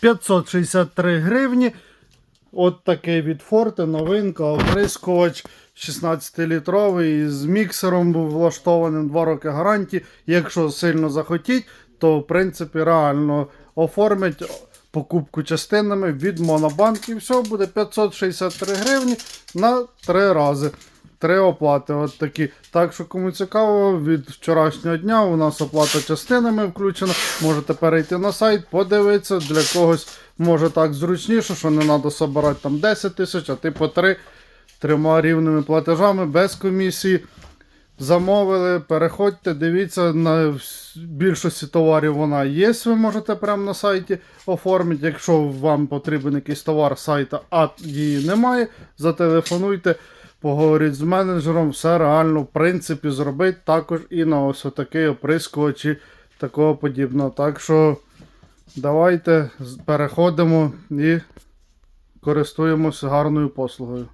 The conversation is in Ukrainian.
563 гривні. От такий від Форте, новинка, оприскувач 16-літровий з міксером був влаштованим 2 роки гарантії. Якщо сильно захотіть, то в принципі реально оформять покупку частинами від Монобанк і все буде 563 гривні на 3 рази. Три оплати. От такі. Так що кому цікаво, від вчорашнього дня у нас оплата частинами включена. Можете перейти на сайт, подивитися. Для когось може так зручніше, що не треба собирати там 10 тисяч, а типу 3 трьома рівними платежами без комісії. Замовили, переходьте, дивіться, на більшості товарів вона є, ви можете прямо на сайті оформити. Якщо вам потрібен якийсь товар сайта, а її немає, зателефонуйте, поговоріть з менеджером, все реально, в принципі, зробити також і на ось отакий оприскувач і такого подібного. Так що давайте переходимо і користуємося гарною послугою.